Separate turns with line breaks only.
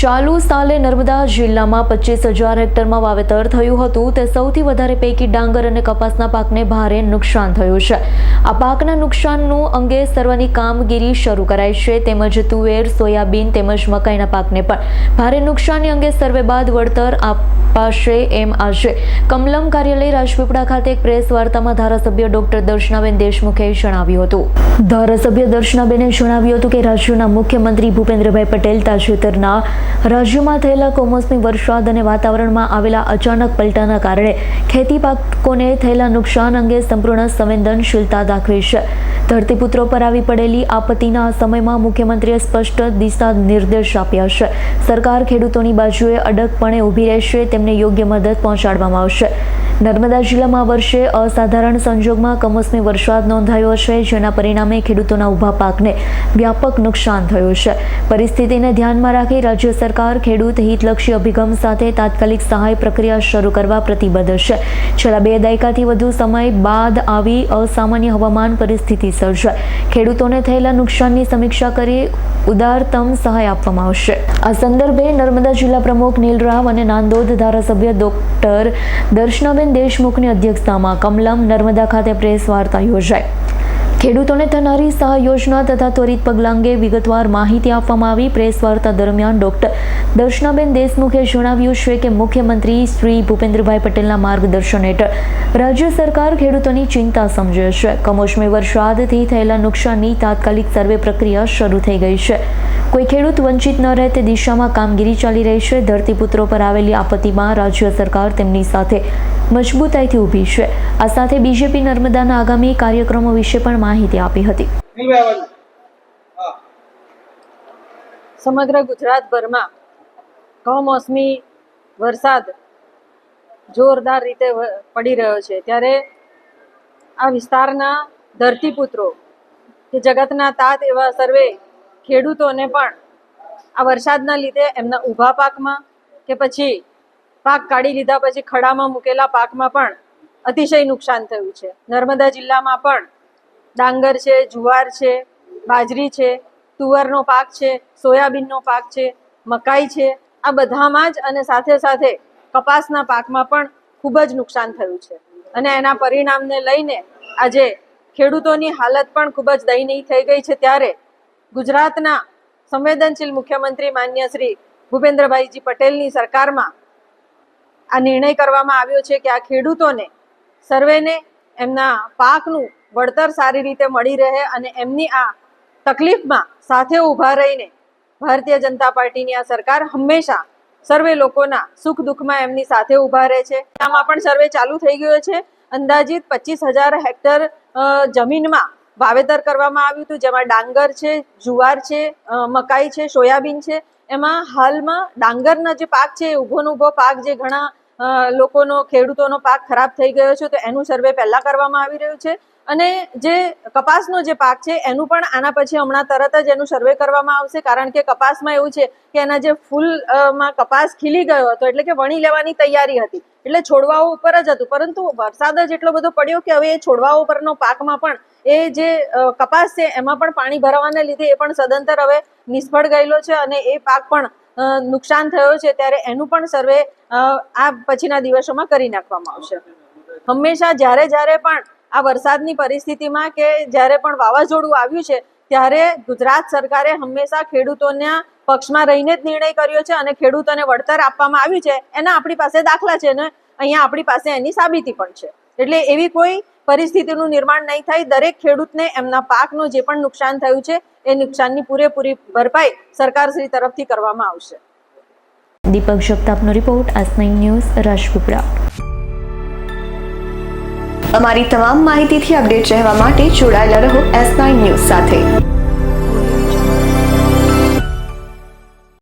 ચાલુ સાલે નર્મદા જિલ્લામાં પચીસ હજાર હેક્ટરમાં વાવેતર થયું હતું. તે સૌથી વધારે પૈકી ડાંગર અને કપાસના પાકને ભારે નુકસાન થયું છે. આ પાકના નુકસાનનું અંગે સર્વની કામગીરી શરૂ કરાઈ છે. તેમજ તુવેર, સોયાબીન તેમજ મકાઈના પાકને પણ ભારે નુકસાની અંગે સર્વે બાદ વળતર અપાશે એમ આજે કમલમ કાર્યાલય રાજપીપળા ખાતે એક પ્રેસ વાર્તામાં ધારાસભ્ય ડોક્ટર દર્શનાબેન દેશમુખે જણાવ્યું હતું. ધારાસભ્ય દર્શનાબેને જણાવ્યું હતું કે રાજ્યના મુખ્યમંત્રી ભૂપેન્દ્રભાઈ પટેલ તાજેતરના રાજ્યમાં થયેલા કમોસમી વરસાદ અને વાતાવરણમાં આવેલા અચાનક પલટાના કારણે ખેતી પાકોને થયેલા નુકસાન અંગે સંપૂર્ણ સંવેદનશીલતા દાખવી છે. ધરતીપુત્રો પર આવી પડેલી આપત્તિના સમયમાં મુખ્યમંત્રીએ સ્પષ્ટ દિશા નિર્દેશ આપ્યા છે. સરકાર ખેડૂતોની બાજુએ અડગપણે ઊભી રહેશે, તેમને યોગ્ય મદદ પહોંચાડવામાં આવશે. નર્મદા જિલ્લામાં વર્ષે અસાધારણ સંજોગમાં કમોસમી વરસાદ નોંધાયો છે, જેના પરિણામે ખેડૂતોના ઊભા પાકને વ્યાપક નુકસાન થયું છે. પરિસ્થિતિને ધ્યાનમાં રાખી રાજ્ય સરકાર ખેડૂત હિતલક્ષી અભિગમ સાથે તાત્કાલિક સહાય પ્રક્રિયા શરૂ કરવા પ્રતિબદ્ધ છે. છેલ્લા બે દાયકાથી વધુ સમય બાદ આવી અસામાન્ય હવામાન પરિસ્થિતિ સર્જાય. ખેડૂતોને થયેલા નુકસાનની સમીક્ષા કરી ઉદારતમ સહાય આપવામાં આવશે. આ સંદર્ભે નર્મદા જિલ્લા પ્રમુખ નીલ રાવ અને નાંદોદ ધારાસભ્ય ડોક્ટર દર્શનાબેન દેશમુખની અધ્યક્ષતામાં કમલમ નર્મદા ખાતે પ્રેસ વાર્તા યોજાઈ. ખેડૂતોને થનારી સહાય યોજના તથા ત્વરિત પગલાં અંગે વિગતવાર માહિતી આપવામાં આવી પ્રેસ દરમિયાન ડોક્ટર દર્શનાબેન દેશમુખે જણાવ્યું છે કે મુખ્યમંત્રી શ્રી ભૂપેન્દ્રભાઈ પટેલના માર્ગદર્શન હેઠળ રાજ્ય સરકાર ખેડૂતોની ચિંતા સમજે છે. કમોસમી વરસાદથી થયેલા નુકસાનની તાત્કાલિક સર્વે પ્રક્રિયા શરૂ થઈ ગઈ છે. કોઈ ખેડૂત વંચિત ન રહે તે દિશામાં કામગીરી ચાલી રહી છે. ધરતીપુત્રો પર આવેલી આપત્તિમાં રાજ્ય સરકાર તેમની સાથે મજબૂતાઈથી ઊભી છે. આ સાથે બીજેપી નર્મદાના આગામી કાર્યક્રમો વિશે પણ માહિતી આપી હતી.
સમગ્ર ગુજરાતભરમાં કમોસમી વરસાદ જોરદાર રીતે પડી રહ્યો છે. ત્યારે આ વિસ્તારના ધરતીપુત્રો કે જગતના તાત એવા સર્વે ખેડૂતોને પણ આ વરસાદના લીધે એમના ઊભા પાકમાં કે પછી પાક કાઢી લીધા પછી ખડામાં મૂકેલા પાકમાં પણ અતિશય નુકસાન થયું છે. નર્મદા જિલ્લામાં પણ ડાંગર છે, જુવાર છે, બાજરી છે, તુવરનો પાક છે, સોયાબીનનો પાક છે, મકાઈ છે, આ બધામાં જ અને સાથે સાથે કપાસના પાકમાં પણ ખૂબ જ નુકસાન થયું છે. અને એના પરિણામને લઈને આજે ખેડૂતોની હાલત પણ ખૂબ જ દયનીય થઈ ગઈ છે. ત્યારે ગુજરાતના સંવેદનશીલ મુખ્યમંત્રી માન્ય શ્રી ભૂપેન્દ્રભાઈજી પટેલની સરકારમાં આ નિર્ણય કરવામાં આવ્યો છે કે આ ખેડૂતોને સર્વેને એમના પાકનું વળતર સારી રીતે મળી રહે અને એમની આ તકલીફમાં સાથે ઊભા રહીને ભારતીય જનતા પાર્ટીની આ સરકાર હંમેશા સર્વે લોકોના સુખ દુઃખમાં એમની સાથે ઊભા રહે છે. આમાં પણ સર્વે ચાલુ થઈ ગયો છે. અંદાજિત પચીસ હજાર હેક્ટર જમીનમાં વાવેતર કરવામાં આવ્યું હતું. જેમાં ડાંગર છે, જુવાર છે મકાઈ છે, સોયાબીન છે. એમાં હાલમાં ડાંગરના જે પાક છે ઊભો ઊભો પાક જે ઘણા લોકોનો, ખેડૂતોનો પાક ખરાબ થઈ ગયો છે, તો એનું સર્વે પહેલા કરવામાં આવી રહ્યું છે. અને જે કપાસનો જે પાક છે, એનું પણ આના પછી હમણાં તરત જ એનું સર્વે કરવામાં આવશે, કારણ કે કપાસમાં એવું છે કે એના જે ફૂલમાં કપાસ ખીલી ગયો હતો, એટલે કે વણી લેવાની તૈયારી હતી. એટલે છોડવાઓ ઉપર જ હતું, પરંતુ વરસાદ જ એટલો બધો પડ્યો કે હવે એ છોડવાઓ ઉપરનો પાકમાં પણ એ જે કપાસ છે, એમાં પણ પાણી ભરાવાને લીધે એ પણ સદંતર હવે નિષ્ફળ ગયેલો છે અને એ પાક પણ નુકસાન થયો છે ત્યારે એનું પણ સર્વે આ પછીના દિવસોમાં કરી નાખવામાં આવશે. હંમેશા જ્યારે જ્યારે પણ આ વરસાદની પરિસ્થિતિમાં કે જ્યારે પણ વાવાઝોડું આવ્યું છે, ત્યારે ગુજરાત સરકારે હંમેશા ખેડૂતોના પક્ષમાં રહીને જ નિર્ણય કર્યો છે અને ખેડૂતોને વળતર આપવામાં આવ્યું છે. એના આપણી પાસે દાખલા છે ને અહીંયા આપણી પાસે એની સાબિતી પણ છે. એટલે એવી કોઈ પરિસ્થિતિનું નિર્માણ નહીં થાય. દરેક ખેડૂતને એમના પાકનું જે પણ નુકસાન થયું છે એ નુકસાનની પૂરેપૂરી ભરપાઈ સરકારશ્રી તરફથી કરવામાં આવશે.
દીપક જગતાપનો રિપોર્ટ આસ ન્યૂઝ રાજપીપળા
અમારી તમામ માહિતીથી અપડેટ રહેવા માટે જોડાયેલા રહો એસ ન્યૂઝ સાથે.